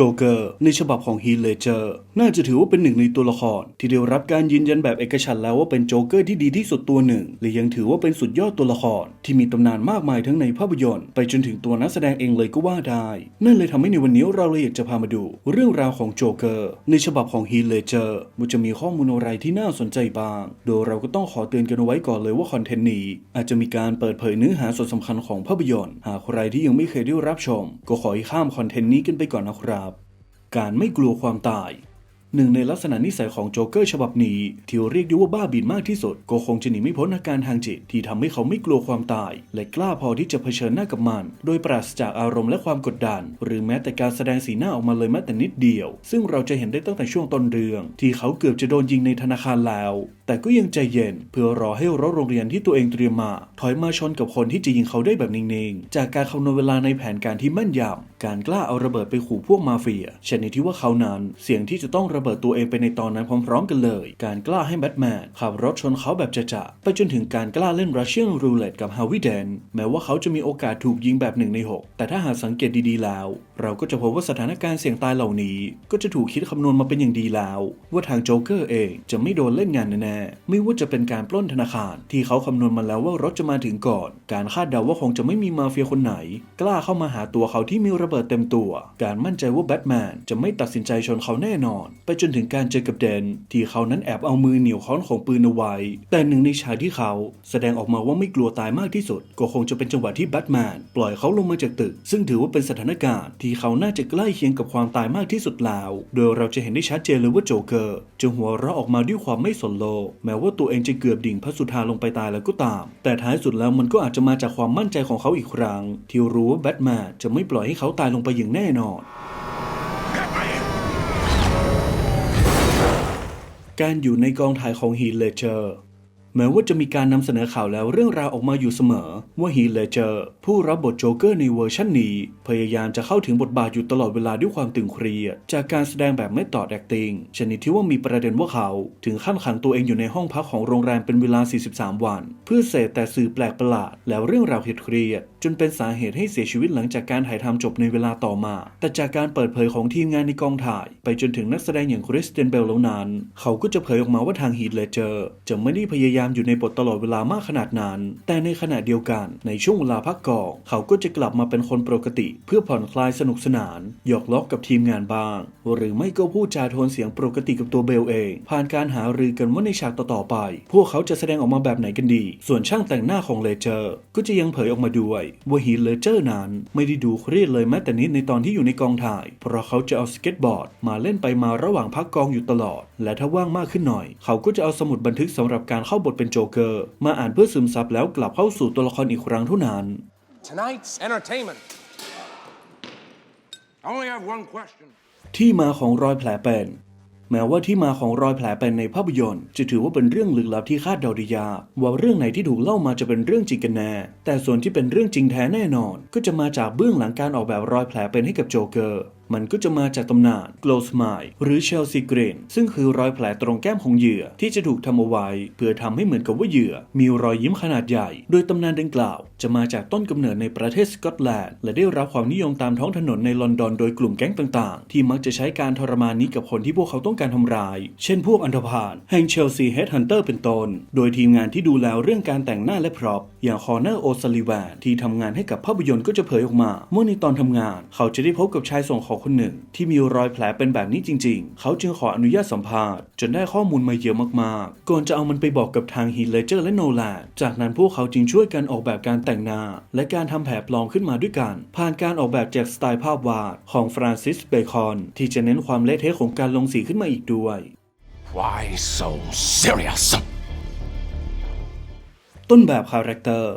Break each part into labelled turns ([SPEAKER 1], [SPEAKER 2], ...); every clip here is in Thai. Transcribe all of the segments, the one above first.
[SPEAKER 1] โจเกอร์ในฉบับของฮีเลเจอร์น่าจะถือว่าเป็นหนึ่งในตัวละคร ที่ได้รับการยืนยันแบบเอกฉันท์แล้วว่าเป็นโจเกอร์ที่ดีที่สุดตัวหนึ่ง และยังถือว่าเป็นสุดยอดตัวละคร ที่มีตำนานมากมายทั้งในภาพยนตร์ ไปจนถึงตัวนักแสดงเองเลยก็ว่าได้ นั่นเลยทำให้ในวันนี้เราเลยอยากจะพามาดู เรื่องราวของโจเกอร์ในฉบับของฮีเลเจอร์มันจะมีข้อมูลอะไรที่น่าสนใจบ้าง โดยเราก็ต้องขอเตือนกันไว้ก่อนเลยว่าคอนเทนต์นี้ อาจจะมีการเปิดเผยเนื้อหาส่วนสำคัญของภาพยนตร์ หากใครที่ยังไม่เคยได้รับชม ก็ขอให้ข้ามคอนเทนต์นี้กันไปก่อนนะครับ การไม่กลัวความตาย หนึ่งในลักษณะนิสัยของโจ๊กเกอร์ฉบับนี้ ที่เรียกได้ว่าบ้าบินมากที่สุด ก็คงจะหนีไม่พ้นอาการทางจิตที่ทำให้เขาไม่กลัวความตาย และกล้าพอที่จะเผชิญหน้ากับมัน โดยปราศจากอารมณ์และความกดดัน หรือแม้แต่การแสดงสีหน้าออกมาเลยแม้แต่นิดเดียว ซึ่งเราจะเห็นได้ตั้งแต่ช่วงต้นเรื่อง ที่เขาเกือบจะโดนยิงในธนาคารแล้ว แต่ก็ยังใจเย็น เพื่อรอให้รถโรงเรียนที่ตัวเองเตรียมมา ถอยมาชนกับคนที่จะยิงเขาได้แบบนิ่งๆ จากการคำนวณเวลาในแผนการที่แม่นยำการกล้าเอาระเบิดไปขู่พวกมาเฟียชนิดที่ว่าเขานั้นเสี่ยงที่จะต้องระเบิดตัวเองไปในตอนนั้นพร้อมๆกันเลย การกล้าให้แบทแมนขับรถชนเขาแบบจะๆไปจนถึงการกล้าเล่นรัสเซียนรูเล็ตกับฮาวิเดนแม้ว่าเขาจะมีโอกาสถูกยิงแบบหนึ่งในหกแต่ถ้าหากสังเกตดีๆแล้ว เราก็จะพบว่าสถานการณ์เสี่ยงตายเหล่านี้ ก็จะถูกคิดคำนวณมาเป็นอย่างดีแล้ว ว่าทางโจ๊กเกอร์เองจะไม่โดนเล่นงานแน่ไม่ว่าจะเป็นการปล้นธนาคาร ที่เขาคำนวณมาแล้วว่ารถจะมาถึงก่อน การคาดเดาว่าคงจะไม่มีมาเฟียคนไหน กล้าเข้ามาหาตัวเขาที่มีระเบิดเต็มตัว การมั่นใจว่าแบทแมนจะไม่ตัดสินใจชนเขาแน่นอน ไปจนถึงการเจอกับเดน ที่เขานั้นแอบเอามือเหนี่ยวค้อนของปืนเอาไว้ แต่หนึ่งในฉากที่เขาแสดงออกมาว่าไม่กลัวตายมากที่สุด ก็คงจะเป็นจังหวะที่แบทแมนปล่อยเขาลงมาจากตึก ซึ่งถือว่าเป็นสถานการณ์ที่เขาน่าจะใกล้เคียงกับความตายมากที่สุดแล้ว โดยเราจะเห็นได้ชัดเจนเลยว่าโจเกอร์จะหัวเราะออกมาด้วยความไม่สนโลแม้ว่าตัวเองจะเกือบดิ่งพระสุธาลงไปตายแล้วก็ตาม แต่ท้ายสุดแล้วมันก็อาจจะมาจากความมั่นใจของเขาอีกครั้ง ที่รู้ว่าแบทแมนจะไม่ปล่อยให้เขาตายลงไปอย่างแน่นอนการอยู่ในกองถ่ายของฮีเลเจอร์ แม้ว่าจะมีการนำเสนอข่าวแล้วเรื่องราวออกมาอยู่เสมอ ว่าฮีเลเจอร์ผู้รับบทโจ๊กเกอร์ในเวอร์ชันนี้ พยายามจะเข้าถึงบทบาทอยู่ตลอดเวลาด้วยความตึงเครียดจากการแสดงแบบไม่ต่อแอคติงชนิดที่ว่ามีประเด็นว่าเขาถึงขั้นขังตัวเองอยู่ในห้องพักของโรงแรมเป็นเวลา 43 วัน เพื่อเสพแต่สื่อแปลกประหลาดแล้วเรื่องราวเครียดจนเป็นสาเหตุให้เสียชีวิตหลังจากการถ่ายทำจบในเวลาต่อมา แต่จากการเปิดเผยของทีมงานในกองถ่าย ไปจนถึงนักแสดงอย่างคริสเตนเบลแล้วนั้น เขาก็จะเผยออกมาว่าทางฮีทเลเจอร์จะไม่ได้พยายามอยู่ในบทตลอดเวลามากขนาดนั้น แต่ในขณะเดียวกัน ในช่วงเวลาพักกองเขาก็จะกลับมาเป็นคนปกติ เพื่อผ่อนคลายสนุกสนาน หยอกล้อกับทีมงานบ้าง หรือไม่ก็พูดจาโทนเสียงปกติกับตัวเบลเอง ผ่านการหารือกันว่าในฉากต่อๆไป พวกเขาจะแสดงออกมาแบบไหนกันดี ส่วนช่างแต่งหน้าของเลเจอร์ก็จะยังเผยออกมาด้วยว่าฮีทเลเจอร์นั้นไม่ได้ดูเครียดเลยแม้แต่นิดในตอนที่อยู่ในกองถ่าย เพราะเขาจะเอาสเก็ตบอร์ด มาเล่นไปมาระหว่างพักกองอยู่ตลอด และถ้าว่างมากขึ้นหน่อย เขาก็จะเอาสมุดบันทึกสำหรับการเข้าบทเป็นโจเกอร์ มาอ่านเพื่อซึมซับแล้วกลับเข้าสู่ตัวละครอีกครั้งเท่านั้น
[SPEAKER 2] Tonight's entertainment. I only have one question.
[SPEAKER 1] ที่มาของรอยแผลเป็น แม้ว่าที่มาของรอยแผลเป็นในภาพยนตร์ จะถือว่าเป็นเรื่องลึกลับที่คาดเดาได้ยากว่าเรื่องไหนที่ถูกเล่ามาจะเป็นเรื่องจริงกันแน่ แต่ส่วนที่เป็นเรื่องจริงแท้แน่นอน ก็จะมาจากเบื้องหลังการออกแบบรอยแผลเป็นให้กับโจเกอร์ มันก็จะมาจากตำนาน Glow Smile หรือ Chelsea Green ซึ่งคือรอยแผลตรงแก้มของเหยื่อที่จะถูกทำเอาไว้เพื่อทำให้เหมือนกับว่าเหยื่อ มีรอยยิ้มขนาดใหญ่ โดยตำนานดังกล่าว จะมาจากต้นกำเนิดในประเทศสกอตแลนด์ และได้รับความนิยมตามท้องถนนในลอนดอนโดยกลุ่มแก๊งต่างๆ ที่มักจะใช้การทรมานนี้กับคนที่พวกเขาต้องการทำร้าย เช่นพวกอันธพาลแห่ง Chelsea Headhunter เป็นต้น โดยทีมงานที่ดูแลเรื่องการแต่งหน้าและพร็อพอย่างคอร์เนอร์โอซาลิแวนที่ทำงานให้กับภาพยนตร์ก็จะเผยออกมาเมื่อในตอนทำงาน เขาจะได้พบกับชายส่งของคนหนึ่ง ที่มีรอยแผลเป็นแบบนี้จริง ๆ เขาจึงขออนุญาตสัมภาษณ์จนได้ข้อมูลมาเยอะมากๆ ก่อนจะเอามันไปบอกกับทางฮีเลเจอร์และโนแลนจากนั้นพวกเขาจึงช่วยกันออกแบบการแต่งหน้า และการทำแผลปลอมขึ้นมาด้วยกัน ผ่านการออกแบบจากสไตล์ภาพวาดของฟรานซิสเบคอนที่จะเน้นความเละเทะของการลงสีขึ้นมาอีกด้วย
[SPEAKER 2] Why so serious?
[SPEAKER 1] ต้นแบบคาแรคเตอร์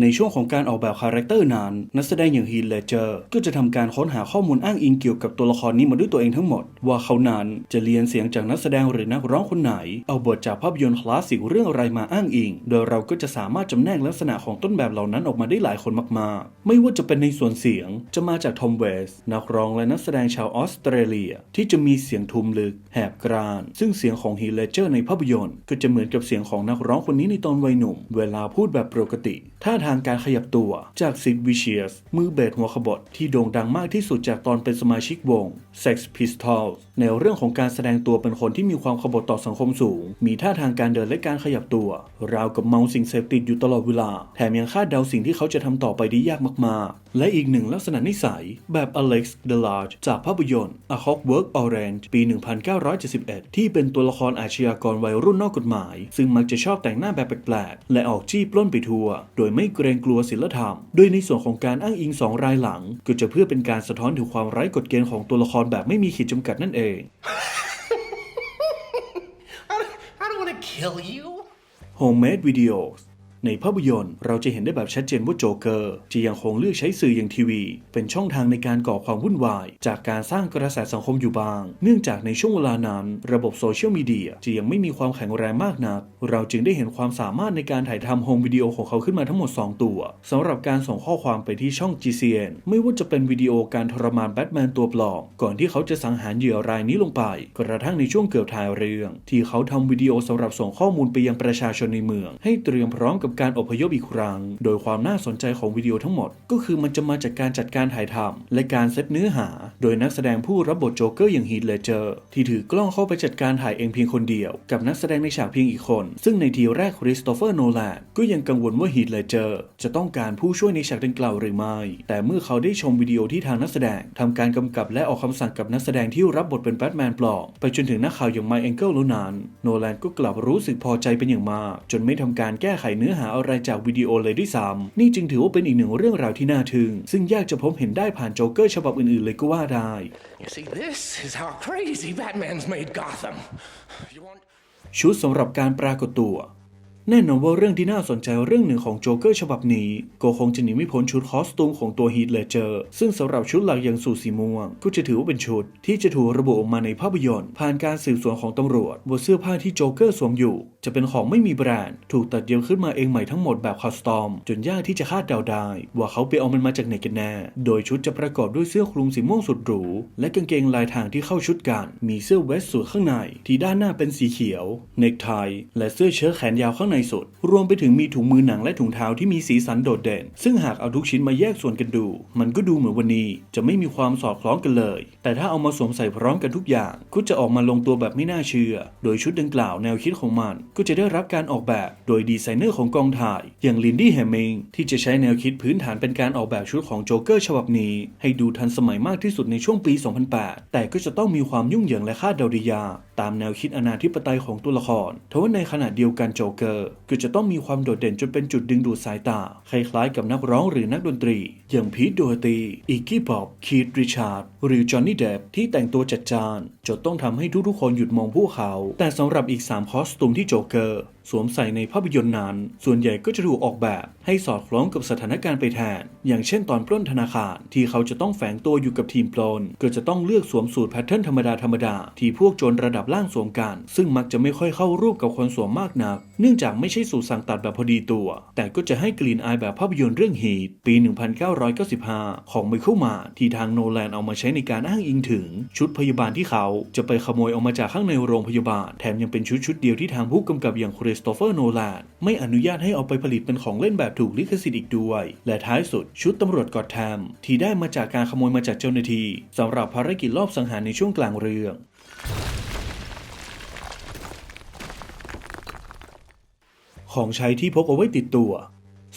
[SPEAKER 1] ในช่วงของการออกแบบคาแรคเตอร์นั้นนักแสดงอย่างฮีเลเจอร์ก็จะทำการค้นหาข้อมูลอ้างอิงเกี่ยวกับตัวละครนี้มาด้วยตัวเองทั้งหมด ว่าเขานั้นจะเรียนเสียงจากนักแสดงหรือนักร้องคนไหน เอาบทจากภาพยนตร์คลาสสิกเรื่องอะไรมาอ้างอิง โดยเราก็จะสามารถจำแนกลักษณะของต้นแบบเหล่านั้นออกมาได้หลายคนมากๆ ไม่ว่าจะเป็นในส่วนเสียงจะมาจากทอมเวสนักร้องและนักแสดงชาวออสเตรเลีย ที่จะมีเสียงทุมลึก แหบกราน ซึ่งเสียงของฮีเลเจอร์ในภาพยนตร์ ก็จะเหมือนกับเสียงของนักร้องคนนี้ในตอนวัยหนุ่ม เวลาพูดแบบปกติท่าทางางการขยับตัวจากซิดวิเชียสมือเบสหัวขบถที่โด่งดังมากที่สุดจากตอนเป็นสมาชิกวง Sex Pistols ในเรื่องของการแสดงตัวเป็นคนที่มีความขบถต่อสังคมสูง มีท่าทางการเดินและการขยับตัว ราวกับเมาสิ่งเสพติดอยู่ตลอดเวลา แถมยังคาดเดาสิ่งที่เขาจะทำต่อไปได้ยากมากๆ และอีกหนึ่งลักษณะนิสัยแบบ Alex DeLarge จากภาพยนตร์ A Clockwork Orange ปี 1971 ที่เป็นตัวละครอาชญากรวัยรุ่นนอกกฎหมาย ซึ่งมักจะชอบแต่งหน้าแบบแปลกๆ และออกจี้ปล้นไปทั่ว โดยไม่เกรงกลัวศีลธรรม โดยในส่วนของการอ้างอิงสองรายหลัง ก็จะเพื่อเป็นการสะท้อนถึงความไร้กฎเกณฑ์ของตัวละครแบบไม่มีขีดจำกัดนั่นเอง
[SPEAKER 3] I don't, I don't want to kill you.
[SPEAKER 1] Homemade Videos ในภาพยนตร์เราจะเห็นได้แบบชัดเจนว่าโจเกอร์จะยังคงเลือกใช้สื่ออย่างทีวี เป็นช่องทางในการก่อความวุ่นวาย จากการสร้างกระแสสังคมอยู่บ้าง เนื่องจากในช่วงเวลานั้น ระบบโซเชียลมีเดียจะยังไม่มีความแข็งแรงมากนัก เราจึงได้เห็นความสามารถในการถ่ายทำโฮมวิดีโอของเขาขึ้นมาทั้งหมด 2 ตัวสำหรับการส่งข้อความไปที่ช่อง GCN ไม่ว่าจะเป็นวิดีโอการทรมานแบทแมนตัวปลอมก่อนที่เขาจะสังหารเหยื่อรายนี้ลงไป กระทั่งในช่วงเกือบท้ายเรื่อง ที่เขาทำวิดีโอสำหรับส่งข้อมูลไปยังประชาชนในเมือง ให้เตรียมพร้อมกับการอพยพอีกครั้ง โดยความน่าสนใจของวิดีโอทั้งหมด ก็คือมันจะมาจากการจัดการถ่ายทำและการเซตเนื้อหา โดยนักแสดงผู้รับบทโจ๊กเกอร์อย่างฮีทเลเจอร์ที่ถือกล้องเข้าไปจัดการถ่ายเองเพียงคนเดียว กับนักแสดงในฉากเพียงอีกคน ซึ่งในทีแรกคริสโตเฟอร์โนแลนก็ยังกังวลว่าฮีทเลเจอร์จะต้องการผู้ช่วยในฉากดังกล่าวหรือไม่ แต่เมื่อเขาได้ชมวิดีโอที่ทางนักแสดงทำการกำกับและออกคำสั่งกับนักแสดงที่รับบทเป็นแบทแมนปลอมไปจนถึงนักข่าวอย่างไมค์แองเกิลแล้วนั้นโนแลนก็กลับรู้สึกพอใจเป็นอย่างมาก จนไม่ทำการแก้ไขเนื้อหาอะไรจากวิดีโอเลยด้วยซ้ำนี่จึงถือว่าเป็นอีกหนึ่งเรื่องราวที่น่าทึ่ง ซึ่งยากจะพบเห็นได้ผ่านโจ๊กเกอร์ฉบับอื่นๆเลยก็ว่าได้
[SPEAKER 3] You see, this is how crazy Batman's made Gotham.
[SPEAKER 2] You want
[SPEAKER 1] ชุดสำหรับการปรากฏตัว แน่นอนว่าเรื่องที่น่าสนใจเรื่องหนึ่งของโจ๊กเกอร์ฉบับนี้ ก็คงจะหนีไม่พ้นชุดคอสตูมของตัวฮีทเลเจอร์ ซึ่งสำหรับชุดหลักอย่างสูทสีม่วง ก็จะถือว่าเป็นชุด ที่จะถูกระบุออกมาในภาพยนตร์ ผ่านการสืบสวนของตำรวจว่าเสื้อผ้าที่โจ๊กเกอร์สวมอยู่ จะเป็นของไม่มีแบรนด์ ถูกตัดเย็บขึ้นมาเองใหม่ทั้งหมดแบบคัสตอม จนยากที่จะคาดเดาได้ ว่าเขาไปเอามันมาจากไหนกันแน่ โดยชุดจะประกอบด้วยเสื้อคลุมสีม่วงสุดหรูและกางเกงลายทางที่เข้าชุดกัน มีเสื้อเวสต์สูทข้างใน ที่ด้านหน้าเป็นสีเขียว เนคไทและเสื้อเชิ้ตแขนยาวข้างในสุด รวมไปถึงมีถุงมือหนังและถุงเท้าที่มีสีสันโดดเด่น ซึ่งหากเอาทุกชิ้นมาแยกส่วนกันดู มันก็ดูเหมือนวันนี้จะไม่มีความสอดคล้องกันเลย แต่ถ้าเอามาสวมใส่พร้อมกันทุกอย่าง ก็จะออกมาลงตัวแบบไม่น่าเชื่อ โดยชุดดังกล่าวแนวคิดของมัน ก็จะได้รับการออกแบบโดยดีไซเนอร์ของกองถ่าย อย่างลินดี้แฮมมิงที่จะใช้แนวคิดพื้นฐานเป็นการออกแบบชุดของโจ๊กเกอร์ฉบับนี้ ให้ดูทันสมัยมากที่สุดในช่วงปี 2008 แต่ก็จะต้องมีความยุ่งเหยิงและคาดเดาได้ยาก ตามแนวคิดอนาธิปไตยของตัวละครทว่าในขณะเดียวกันโจเกอร์ก็จะต้องมีความโดดเด่นจนเป็นจุดดึงดูดสายตา คล้ายๆกับนักร้องหรือนักดนตรี อย่างพีทโดฮตีอีกกี้บ๊อบ คีตริชาร์ด หรือจอห์นนี่เดบที่แต่งตัวจัดจ้านจนต้องทำให้ทุกๆคนหยุดมองพวกเขา แต่สำหรับอีก 3 คอสตูมที่โจเกอร์ สวมใส่ในภาพยนตร์นั้น ส่วนใหญ่ก็จะถูกออกแบบให้สอดคล้องกับสถานการณ์ไปแทน อย่างเช่นตอนปล้นธนาคารที่เขาจะต้องแฝงตัวอยู่กับทีมปล้นก็จะต้องเลือกสวมสูตรแพทเทิร์นธรรมดาธรรมดาๆที่พวกโจรระดับล่างสวมกัน ซึ่งมักจะไม่ค่อยเข้ารูปกับคนสวมมากนัก เนื่องจากไม่ใช่สูตรสั่งตัดแบบพอดีตัว แต่ก็จะให้กลิ่นอายแบบภาพยนตร์เรื่องฮีทปี 1995 ของไมเคิลมาที่ทางโนแลนเอามาใช้ในการอ้างอิงถึง ชุดพยาบาลที่เขาจะไปขโมยออกมาจากข้างในโรงพยาบาล แถมยังเป็นชุดชุดเดียวที่ทางผู้กำกับอย่างคริสสโตเฟอร์โนแลนไม่อนุญาตให้เอาไปผลิตเป็นของเล่นแบบถูกลิขสิทธิ์อีกด้วย และท้ายสุดชุดตำรวจกอดแทมที่ได้มาจากการขโมยมาจากเจ้าหน้าที่สำหรับภารกิจรอบสังหารในช่วงกลางเรื่องของใช้ที่พกเอาไว้ติดตัว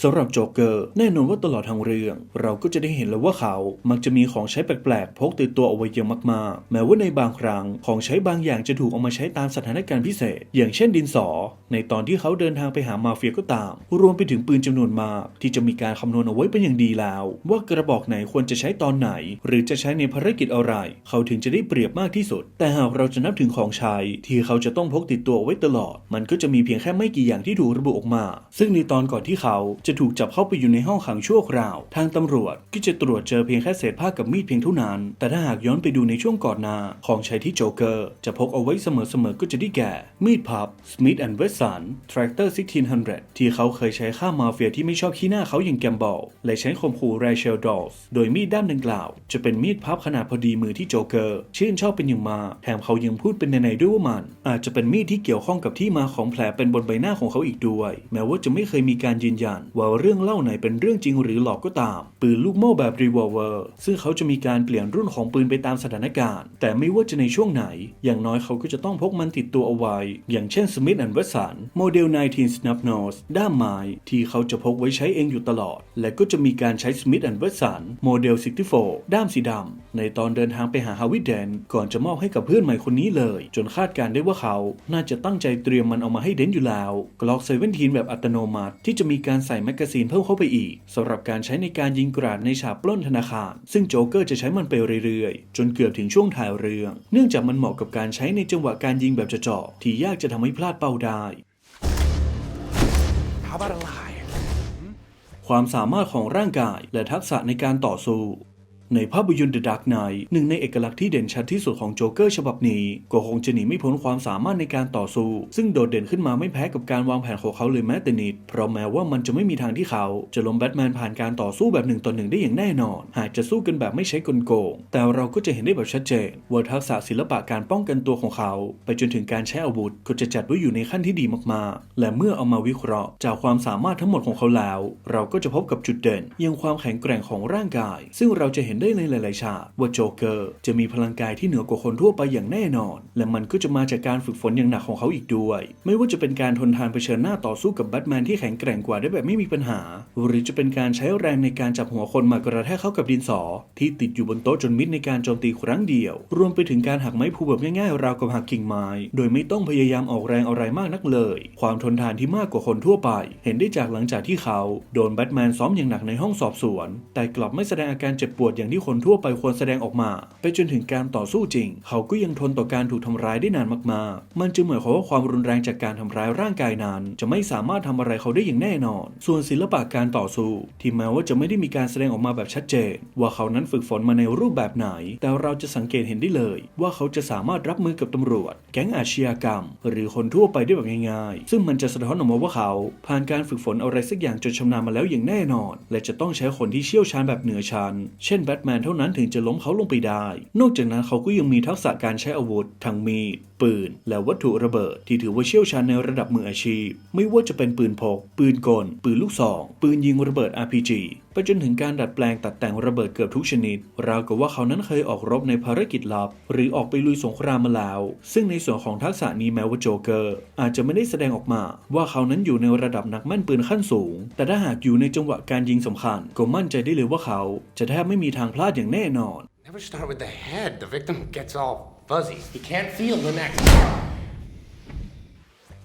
[SPEAKER 1] สำหรับโจ๊กเกอร์แน่นอนว่าตลอดทั้งเรื่อง เราก็จะได้เห็นแล้วว่าเขามักจะมีของใช้แปลกๆพกติดตัวเอาไว้เยอะมากๆ แม้ว่าในบางครั้งของใช้บางอย่างจะถูกเอามาใช้ตามสถานการณ์พิเศษ อย่างเช่นดินสอ ในตอนที่เขาเดินทางไปหามาเฟียก็ตาม รวมไปถึงปืนจำนวนมากที่จะมีการคำนวณเอาไว้เป็นอย่างดีแล้ว ว่ากระบอกไหนควรจะใช้ตอนไหน หรือจะใช้ในภารกิจอะไร เขาถึงจะได้เปรียบมากที่สุด แต่หากเราจะนับถึงของใช้ที่เขาจะต้องพกติดตัวเอาไว้ตลอด มันก็จะมีเพียงแค่ไม่กี่อย่างที่ถูกระบุออกมา ซึ่งในตอนก่อนที่เขาจะถูกจับเข้าไปอยู่ในห้องขังชั่วคราว ทางตำรวจก็จะตรวจเจอเพียงแค่เศษผ้ากับมีดเพียงเท่านั้น แต่ถ้าหากย้อนไปดูในช่วงก่อนหน้า ของใช้ที่โจเกอร์ จะพกเอาไว้เสมอๆก็จะได้แก่ มีดพับ Smith Wesson Tractor 1600 ที่เขาเคยใช้ฆ่ามาเฟียที่ไม่ชอบขี้หน้าเขาอย่างแกมบอลและใช้ข่มขู่ไรเชลดอลส์โดยมีดด้ามดังกล่าว จะเป็นมีดพับขนาดพอดีมือที่โจเกอร์ ชื่นชอบเป็นอย่างมากแถมเขายังพูดเป็นในๆด้วยว่ามัน อาจจะเป็นมีดที่เกี่ยวข้องกับที่มาของแผลเป็นบนใบหน้าของเขาอีกด้วย แม้ว่าจะไม่เคยมีการยืนยันว่าเรื่องเล่าไหนเป็นเรื่องจริงหรือหลอกก็ตาม ปืนลูกโม่แบบรีวอลเวอร์ซึ่งเขาจะมีการเปลี่ยนรุ่นของปืนไปตามสถานการณ์ แต่ไม่ว่าจะในช่วงไหน อย่างน้อยเขาก็จะต้องพกมันติดตัวเอาไว้ อย่างเช่น Smith Wesson โมเดล 19 Snub Nose ด้ามไม้ที่เขาจะพกไว้ใช้เองอยู่ตลอด และก็จะมีการใช้ Smith Wesson โมเดล 64 ด้ามสีดำในตอนเดินทางไปหาฮาวิดแดน ก่อนจะมอบให้กับเพื่อนใหม่คนนี้เลย จนคาดการณ์ได้ว่าเขา น่าจะตั้งใจเตรียมมันเอามาให้เดนอยู่แล้วกล็อก17แบบอัตโนมัติที่จะมีการใส่แมกกาซีนเพิ่มเข้าไปอีกสำหรับการใช้ในการยิงกราดในฉากปล้นธนาคาร ซึ่งโจ๊กเกอร์จะใช้มันไปเรื่อยๆ จนเกือบถึงช่วงถ่ายเรื่อง เนื่องจากมันเหมาะกับการใช้ในจังหวะการยิงแบบเจาะๆที่ยากจะทำให้พลาดเป้าได้
[SPEAKER 2] How about a lie?
[SPEAKER 1] ความสามารถของร่างกายและทักษะในการต่อสู้ ในภาพยนตร์ The Dark Knight หนึ่งในเอกลักษณ์ที่เด่นชัดที่สุดของโจ๊กเกอร์ฉบับนี้ ก็คงจะหนีไม่พ้นความสามารถในการต่อสู้ ซึ่งโดดเด่นขึ้นมาไม่แพ้กับการวางแผนของเขาเลยแม้แต่นิด เพราะแม้ว่ามันจะไม่มีทางที่เขา จะล้มแบทแมนผ่านการต่อสู้แบบหนึ่งต่อหนึ่งได้อย่างแน่นอน หากจะสู้กันแบบไม่ใช้กลโกง แต่เราก็จะเห็นได้แบบชัดเจนว่าทักษะศิลปะการป้องกันตัวของเขา ไปจนถึงการใช้อาวุธก็จะจัดไว้อยู่ในขั้นที่ดีมากๆ และเมื่อเอามาวิเคราะห์ จากความสามารถทั้งหมดของเขาแล้ว เราก็จะพบกับจุดเด่นยังความแข็งแกร่งของร่างกาย ซึ่งเราจะเห็นได้ในหลาย ๆ ฉากว่าโจเกอร์จะมีพลังกายที่เหนือกว่าคนทั่วไปอย่างแน่นอน และมันก็จะมาจากการฝึกฝนอย่างหนักของเขาอีกด้วย ไม่ว่าจะเป็นการทนทานเผชิญหน้าต่อสู้กับแบทแมนที่แข็งแกร่งกว่าได้แบบไม่มีปัญหา หรือจะเป็นการใช้แรงในการจับหัวคนมากระแทกเข้ากับดินสอ ที่ติดอยู่บนโต๊ะจนมิดในการโจมตีครั้งเดียว รวมไปถึงการหักไม้พูแบบง่าย ๆ ราวกับหักกิ่งไม้ โดยไม่ต้องพยายามออกแรงอะไรมากนักเลย ความทนทานที่มากกว่าคนทั่วไป เห็นได้จากหลังจากที่เขา โดนแบทแมนซ้อมอย่างหนักในห้องสอบสวน แต่กลับไม่แสดงอาการเจ็บปวดอย่างที่คนทั่วไปควรแสดงออกมา ไปจนถึงการต่อสู้จริง เขาก็ยังทนต่อการถูกทำร้ายได้นานมากๆ มันจึงหมายความว่าความรุนแรงจากการทำร้ายร่างกายนั้น จะไม่สามารถทำอะไรเขาได้อย่างแน่นอน ส่วนศิลปะการต่อสู้ ที่แม้ว่าจะไม่ได้มีการแสดงออกมาแบบชัดเจน ว่าเขานั้นฝึกฝนมาในรูปแบบไหน แต่เราจะสังเกตเห็นได้เลย ว่าเขาจะสามารถรับมือกับตำรวจ แก๊งอาชญากรรม หรือคนทั่วไปได้แบบง่ายๆ ซึ่งมันจะสะท้อนออกมาว่าเขา ผ่านการฝึกฝนอะไรสักอย่างจนชำนาญมาแล้วอย่างแน่นอน และจะต้องใช้คนที่เชี่ยวชาญแบบเหนือชั้น เช่นแบทแมนเท่านั้นถึงจะล้มเขาลงไปได้ นอกจากนั้นเขาก็ยังมีทักษะการใช้อาวุธทั้งมีด ปืน และวัตถุระเบิด ที่ถือว่าเชี่ยวชาญในระดับมืออาชีพ ไม่ว่าจะเป็นปืนพก ปืนกล ปืนลูกซอง ปืนยิงระเบิด RPG ไปจนถึงการดัดแปลงตัดแต่งระเบิดเกือบทุกชนิด ราวกับว่าเขานั้นเคยออกรบในภารกิจลับ หรือออกไปลุยสงครามมาแล้ว ซึ่งในส่วนของทักษะนี้แม้ว่าโจเกอร์ อาจจะไม่ได้แสดงออกมา ว่าเขานั้นอยู่ในระดับนักแม่นปืนขั้นสูง แต่ถ้าหากอยู่ในจังหวะการยิงสำคัญ ก็มั่นใจได้เลยว่าเขาจะแทบไม่มีทางพลาดอย่างแน่นอน
[SPEAKER 3] Never start with the head. The victim gets all fuzzy. He can't feel the neck.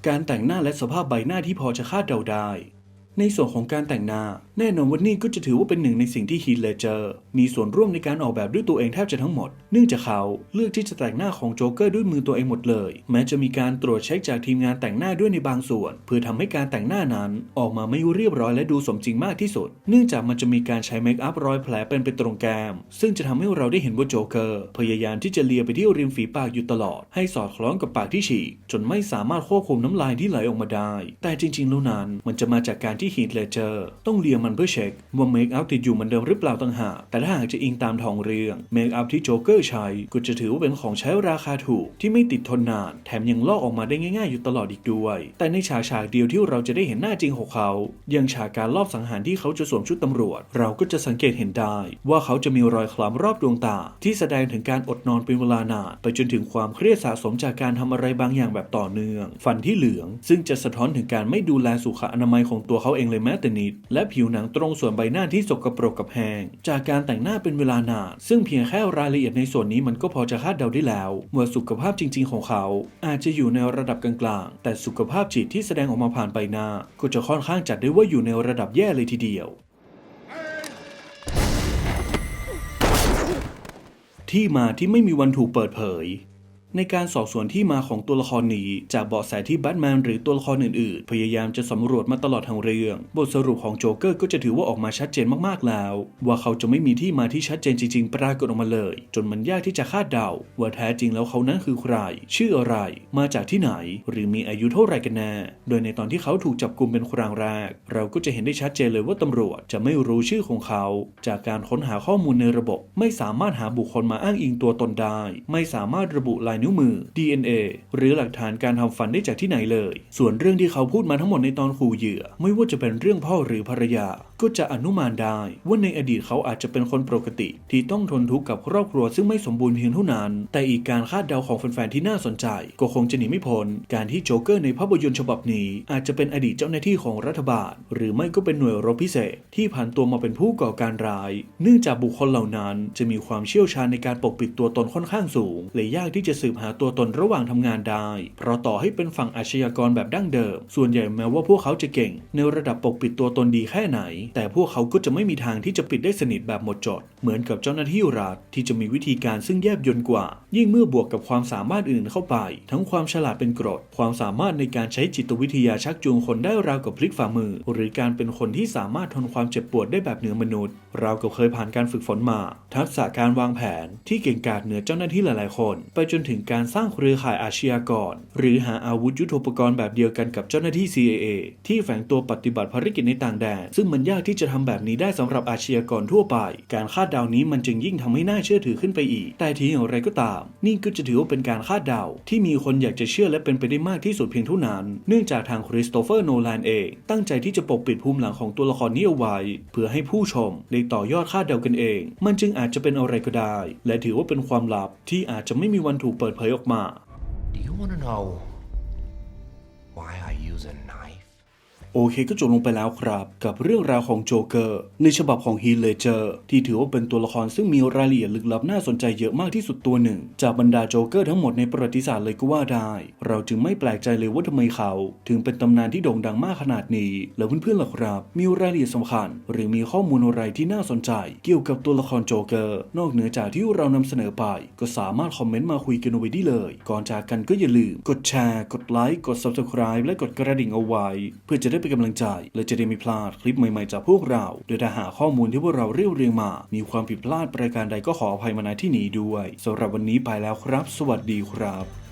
[SPEAKER 1] การแต่งหน้าและสภาพใบหน้าที่พอจะคาดเดาได้ ในส่วนของการแต่งหน้า แน่นอนว่านี่ก็จะถือว่าเป็นหนึ่งในสิ่งที่ฮีเลเจอร์มีส่วนร่วมในการออกแบบด้วยตัวเองแทบจะทั้งหมด เนื่องจากเขาเลือกที่จะแต่งหน้าของโจ๊กเกอร์ด้วยมือตัวเองหมดเลย แม้จะมีการตรวจเช็คจากทีมงานแต่งหน้าด้วยในบางส่วน เพื่อทำให้การแต่งหน้านั้น ออกมาไม่เรียบร้อยและดูสมจริงมากที่สุด เนื่องจากมันจะมีการใช้เมคอัพรอยแผลเป็นไปตรงแก้ม ซึ่งจะทำให้เราได้เห็นว่าโจ๊กเกอร์พยายามที่จะเลียไปที่ริมฝีปากอยู่ตลอด ให้สอดคล้องกับปากที่ฉีกจนไม่สามารถควบคุมน้ำลายที่ไหลออกมาได้ แต่จริง ๆ แล้วนั้นมันจะมาจากการที่ฮีทเลเจอร์ต้องเลียมันเพื่อเช็คว่าเมคอัพติดอยู่เหมือนเดิมหรือเปล่าต่างหากแต่ถ้าหากจะอิงตามทองเรื่องเมคอัพที่โจ๊กเกอร์ใช้ก็จะถือว่าเป็นของใช้ราคาถูกที่ไม่ติดทนนาน แถมยังลอกออกมาได้ง่ายๆอยู่ตลอดอีกด้วย แต่ในฉากฉากเดียวที่เราจะได้เห็นหน้าจริงของเขาอย่างฉากการลอบสังหารที่เขาจะสวมชุดตำรวจ เราก็จะสังเกตเห็นได้ ว่าเขาจะมีรอยคล้ำรอบดวงตา ที่แสดงถึงการอดนอนเป็นเวลานานไปจนถึงความเครียดสะสมจากการทำอะไรบางอย่างแบบต่อเนื่อง ฟันที่เหลือง ซึ่งจะสะท้อนถึงการไม่ดูแลสุขอนามัยของตัวเขาเองเลยแม้แต่นิด และผิวหนังตรงส่วนใบหน้าที่สกปรกกับแห้ง จากการแต่งหน้าเป็นเวลานานซึ่งเพียงแค่รายละเอียดในส่วนนี้มันก็พอจะคาดเดาได้แล้วว่าสุขภาพจริง ๆ ของเขา อาจจะอยู่ในระดับกลางๆ แต่สุขภาพจิตที่แสดงออกมาผ่านใบหน้า ก็จะค่อนข้างจัดได้ว่าอยู่ในระดับแย่เลยทีเดียวที่มาที่ไม่มีวันถูกเปิดเผย ในการสอบสวนที่มาของตัวละครนี้จากเบาะแสที่แบทแมนหรือตัวละครอื่นๆ พยายามจะสำรวจมาตลอดทั้งเรื่อง บทสรุปของโจ๊กเกอร์ก็จะถือว่าออกมาชัดเจนมากๆแล้ว ว่าเขาจะไม่มีที่มาที่ชัดเจนจริงๆ ปรากฏออกมาเลย จนมันยากที่จะคาดเดา ว่าแท้จริงแล้วเขานั้นคือใคร ชื่ออะไร มาจากที่ไหน หรือมีอายุเท่าไหร่กันแน่โดยในตอนที่เขาถูกจับกลุ่มเป็นครั้งแรก เราก็จะเห็นได้ชัดเจนเลยว่าตำรวจจะไม่รู้ชื่อของเขา จากการค้นหาข้อมูลในระบบ ไม่สามารถหาบุคคลมาอ้างอิงตัวตนได้ ไม่สามารถระบุลายนิ้วมือ DNA หรือหลักฐานการทำฟันได้จากที่ไหนเลย ส่วนเรื่องที่เขาพูดมาทั้งหมดในตอนขู่เหยื่อ ไม่ว่าจะเป็นเรื่องพ่อหรือภรรยา ก็จะอนุมานได้ ว่าในอดีตเขาอาจจะเป็นคนปกติ ที่ต้องทนทุกข์กับครอบครัวซึ่งไม่สมบูรณ์เพียงเท่านั้น แต่อีกการคาดเดาของแฟนๆที่น่าสนใจ ก็คงจะหนีไม่พ้นการที่โจ๊กเกอร์ในภาพยนตร์ฉบับนี้ อาจจะเป็นอดีตเจ้าหน้าที่ของรัฐบาล หรือไม่ก็เป็นหน่วยรบพิเศษ ที่ผ่านตัวมาเป็นผู้ก่อการร้าย เนื่องจากบุคคลเหล่านั้น จะมีความเชี่ยวชาญในการปกปิดตัวตนค่อนข้างสูงและยากที่จะสืบหาตัวตนระหว่างทำงานได้ เพราะต่อให้เป็นฝั่งอาชญากรแบบดั้งเดิม ส่วนใหญ่แม้ว่าพวกเขาจะเก่ง ในระดับปกปิดตัวตนดีแค่ไหนแต่พวกเขาก็จะไม่มีทางที่จะปิดได้สนิทแบบหมดจด เหมือนกับเจ้าหน้าที่รัฐที่จะมีวิธีการซึ่งแยบยลกว่ายิ่งเมื่อบวกกับความสามารถอื่นเข้าไป ทั้งความฉลาดเป็นกรด ความสามารถในการใช้จิตวิทยาชักจูงคนได้ราวกับพลิกฝ่ามือ หรือการเป็นคนที่สามารถทนความเจ็บปวดได้แบบเหนือมนุษย์ ราวกับเคยผ่านการฝึกฝนมา ทักษะการวางแผนที่เก่งกาจเหนือเจ้าหน้าที่หลายๆ คน ไปจนถึงการสร้างเครือข่ายอาชญากร หรือหาอาวุธยุทโธปกรณ์แบบเดียวกันกับเจ้าหน้าที่ CIA ที่แฝงตัวปฏิบัติภารกิจในต่างแดนซึ่งมันยากที่จะทำแบบนี้ได้สำหรับอาชญากรทั่วไป การคาดเดานี้มันจึงยิ่งทำให้น่าเชื่อถือขึ้นไปอีก แต่ทีอย่างไรก็ตามนี่ก็จะถือว่าเป็นการคาดเดา ที่มีคนอยากจะเชื่อและเป็นไปได้มากที่สุดเพียงเท่านั้น เนื่องจากทางคริสโตเฟอร์โนแลนเองตั้งใจที่จะปกปิดภูมิหลังของตัวละครนี้เอาไว้ เพื่อให้ผู้ชมได้ต่อยอดคาดเดากันเอง มันจึงอาจจะเป็นอะไรก็ได้ และถือว่าเป็นความลับที่อาจจะไม่มีวันถูกเปิดเผยออกมา
[SPEAKER 3] Do you want to know why I use a knife?
[SPEAKER 1] โอเคก็จบลงไปแล้วครับ กับเรื่องราวของโจเกอร์ ในฉบับของฮีเลเจอร์ที่ถือว่าเป็นตัวละครซึ่งมีรายละเอียดลึกลับน่าสนใจเยอะมากที่สุดตัวหนึ่ง จากบรรดาโจเกอร์ทั้งหมดในประวัติศาสตร์เลยก็ว่าได้ เราจึงไม่แปลกใจเลยว่าทำไมเขา ถึงเป็นตำนานที่โด่งดังมากขนาดนี้ แล้วเพื่อนๆล่ะครับ มีรายละเอียดสำคัญ หรือมีข้อมูลอะไรที่น่าสนใจ เกี่ยวกับตัวละครโจเกอร์ นอกเหนือจากที่เรานำเสนอไป ก็สามารถคอมเมนต์มาคุยกันไว้ได้เลย ก่อนจากกันก็อย่าลืม กดแชร์ กดไลค์ กด subscribe และกดกระดิ่งเอาไว้ เพื่อจะได้เป็นกำลังใจ และจะได้ไม่พลาดคลิปใหม่ๆจากพวกเรา โดยถ้าหาข้อมูลที่พวกเราเรียบเรียงมา มีความผิดพลาดประการใดก็ขออภัยมาณที่นี้ด้วยสำหรับวันนี้ไปแล้วครับ สวัสดีครับ